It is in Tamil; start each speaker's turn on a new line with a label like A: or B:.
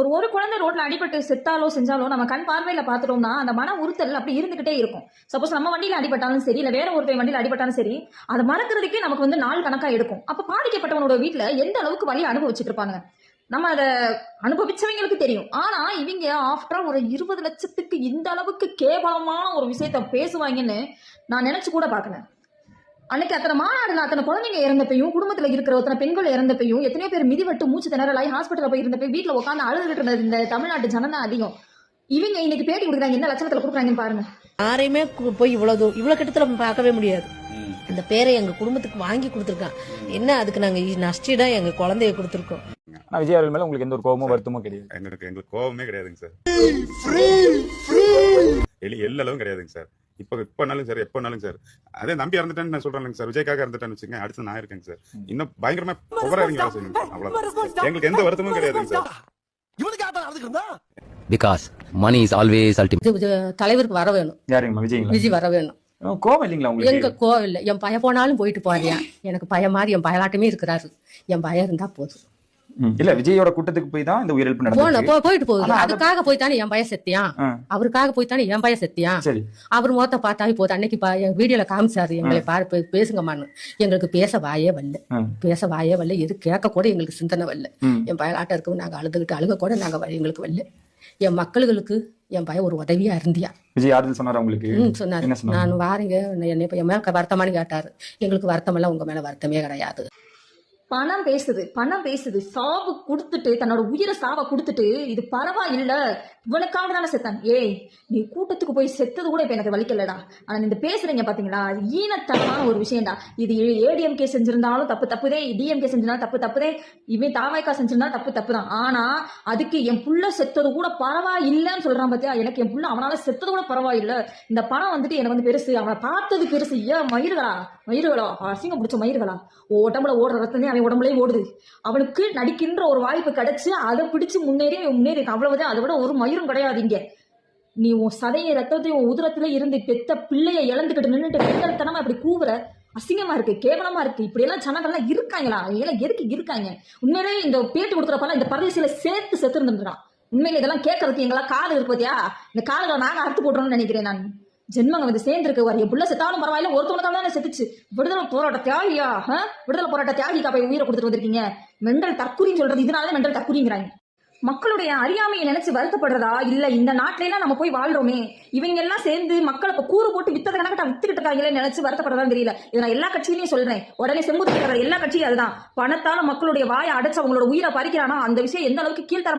A: ஒரு ஒரு குழந்தை ரோட்ல அடிபட்டு செத்தாலோ செஞ்சாலோ நம்ம கண் பார்வையில பார்த்துட்டோம்னா அந்த மன உறுத்தல் அப்படி இருந்துகிட்டே இருக்கும். சப்போஸ் நம்ம வண்டியில அடிபட்டாலும் சரி இல்ல வேற ஒருத்தர் வண்டியில அடிபட்டாலும் சரி அதை மறக்கிறதுக்கே நமக்கு வந்து நாள் கணக்கா எடுக்கும். அப்ப பாதிக்கப்பட்டவனோட வீட்டில் எந்த அளவுக்கு வழி அனுபவிச்சுட்டு இருப்பாங்க? நம்ம அதை அனுபவிச்சவங்களுக்கு தெரியும். ஆனா இவங்க ஆஃப்டர் ஒரு இருபது லட்சத்துக்கு இந்த அளவுக்கு கேவலமான ஒரு விஷயத்த பேசுவாங்கன்னு நான் நினைச்சு கூட பார்க்கல. அன்னைக்கு அத்தனை மாநாடுல அத்தனை குழந்தைங்க இறந்தப்பையும் குடும்பத்துல இருக்கிற அத்தனை பெண்கள் இறந்தப்பையும் எத்தனையோ பேர் மிதிவட்டு மூச்சு திணறலாய் ஹாஸ்பிட்டல்ல போய் இருந்தப்ப வீட்டுல உட்காந்து அழுதுகிட்டு இருந்த இந்த தமிழ்நாட்டு ஜனம் தான் அதிகம். இவங்க இன்னைக்கு பேட்டி கொடுக்குறாங்க என்ன லட்சணத்துல கொடுக்குறாங்கன்னு பாருங்க.
B: யாரையுமே போய் இவ்வளவு தூரம் இவ்வளவு கிட்டத்துல பார்க்கவே முடியாது. அந்த பேரை எங்க குடும்பத்துக்கு வாங்கி கொடுத்துருக்கான். என்ன அதுக்கு நாங்க நஷ்டிடா எங்க குழந்தைய கொடுத்துருக்கோம்?
C: ஆனா விஜய் அவர்கள் மேல உங்களுக்கு எந்த ஒரு கோபமோ வருத்தமோ கிடையாது.
D: எங்களுக்கு எங்களுக்கு கோவமே கிடையாதுங்க சார். எலி எல்லளவும் கிடையாதுங்க சார். இப்போ இப்போனாலும் சார் எப்போனாலும் சார் அதே நம்பி இறந்துட்டேன்னு நான் சொல்றேன் சார் விஜய்க்காக இறந்துட்டேன்னு வச்சுங்க அடுத்து நான் இருக்கேங்க சார் இன்னும் பயங்கரமா புகழ இறங்கி வேலை செய்யுங்க அவ்வளவுதான். எங்களுக்கு எந்த வருத்தமும் கிடையாதுங்க sir
E: because money is always ultimate.
B: இது- இது தலைவருக்கு வர வேணும்.
C: யாருங்கம்மா? விஜய்ங்களா?
B: விஜய் வர வேணும்.
C: கோபம் இல்லைங்களா
B: எங்க
C: உங்களுக்கு
B: கோவம் இல்லை. என் பையன் போனாலும் போயிட்டு போறியா எனக்கு பையன் மாதிரி என் பயலாட்டமே இருக்கிறாரு. என் பையன் இருந்தா போதும்.
C: இல்ல விஜயோட கூட்டத்துக்கு போய் தான் இந்த உயிரிழப்பு
B: போ- போயிட்டு போகுது. அதுக்காக போய் தானே என் பையன் செத்தியான் அவருக்காக போய் தானே என் பையன் செத்தியான்
C: சரி.
B: அவர் முகத்தை பார்த்தாவே போதும். அன்னைக்கு வீடியோல காமிச்சாரு எங்களை பாரு பேசுங்கம்மான்னு எங்களுக்கு பேச வாயே வரல. பேச வாயே வரல. எது கேட்க கூட எங்களுக்கு சிந்தனை வரல. என் பயலாட்டம் இருக்கவும் நாங்க அழுதுகிட்டு அழுக கூட நாங்க எங்களுக்கு வரல. என் மக்களுக்கு என் பையன் ஒரு உதவியா இருந்தியா
C: விஜய் ஆறுதல் சொன்னாரா உங்களுக்கு
B: சொன்னாரு. நான் வாரீங்க. என்னை என் மேல வருத்தமானு கேட்டாரு. எங்களுக்கு வருத்தமெல்லாம் உங்க மேல வருத்தமே கிடையாது.
A: பணம் பேசுது பணம் பேசுது. சாவு கொடுத்துட்டு தன்னோட உயிரை சாவை கொடுத்துட்டு இது பரவாயில்ல இவனுக்காக தானே செத்தான். ஏய் நீ கூட்டத்துக்கு போய் செத்தது கூட இப்ப எனக்கு வலிக்கலடா. ஆனா இந்த பேசுறீங்க பாத்தீங்களா? ஈனத்தனமான ஒரு விஷயம்டா. இது ஏடிஎம்கே செஞ்சிருந்தாலும் தப்பு தப்புதே டிஎம்கே செஞ்சிருந்தாலும் தப்பு தப்புதே இவன் தாவாய்க்கா செஞ்சிருந்தா தப்பு தப்பு தான் ஆனா அதுக்கு என் புள்ள செத்தது கூட பரவாயில்லைன்னு சொல்றான் பாத்தியா? எனக்கு என் புள்ள அவனால செத்தது கூட பரவாயில்ல. இந்த பணம் வந்துட்டு எனக்கு வந்து பெருசு அவனை பார்த்தது பெருசு. ஏன் மயிருகளா மயிர்களா? அசிங்கம் பிடிச்ச மயிர்களா? உடம்புல ஓடுற ரத்தமே அவன் உடம்புலயே ஓடுது. அவனுக்கு நடிக்கின்ற ஒரு வாய்ப்பு கிடைச்சு அதை பிடிச்சு முன்னேறி முன்னேறி அவ்வளவுதான். அதை விட ஒரு மயிரும் கிடையாது இங்க. நீ உன் சதையை ரத்தத்தையும் உன் உதிரத்துல இருந்து பெத்த பிள்ளைய இழந்துக்கிட்டு நின்றுட்டு பெண்கள்தனமா இப்படி கூவுற? அசிங்கமா இருக்கு கேவலமா இருக்கு. இப்படி எல்லாம் ஜனங்கள்லாம் இருக்காங்களா? எல்லாம் எதுக்கு இருக்காங்க? உண்மையிலேயே இந்த பேட்டி கொடுக்குறப்பெல்லாம் இந்த பரதேசியில சேர்த்து செத்து இருந்துருக்கான் உண்மையில இதெல்லாம் கேட்கறதுக்கு எங்களா காது இருக்கு பார்த்தியா இந்த காதுகளை நாங்க அறுத்து போட்டுறோம்னு நினைக்கிறேன் நான். ஜென்மங்க வந்து சேர்ந்துருக்கு வர என் புள்ள செத்தாலும் பரவாயில்ல ஒருத்தவங்க தானே செத்துச்சு. விடுதலை போராட்ட தியாகியா? விடுதலை போராட்ட தியாகிக்கா போய் உயிரை கொடுத்துட்டு வந்திருக்கீங்க. மெண்டல் தற்குறின்னு சொல்றது இதனால மெண்டல் தற்குறிங்கிறாங்க மக்களுடைய அறியாமையை நினைச்சு வருத்தப்படுறதா? இல்ல இந்த நாட்டிலாம் எல்லாம் நம்ம போய் வாழ்றோமே. இவங்க எல்லாம் சேர்ந்து மக்களை இப்ப கூறு போட்டு வித்தத கணக்கிட்ட வித்துக்கிட்டு இருக்காங்களே நினைச்சு வருத்தப்படுறதா தெரியல. இதை நான் எல்லா கட்சியிலையும் சொல்றேன். உடனே செம்புத்து எல்லா கட்சியும் அதுதான். பணத்தால மக்களுடைய வாயை அடைச்சு அவங்களோட உயிரை பறிக்கிறானா? அந்த விஷயம் எந்த அளவுக்கு கீழ்த்தர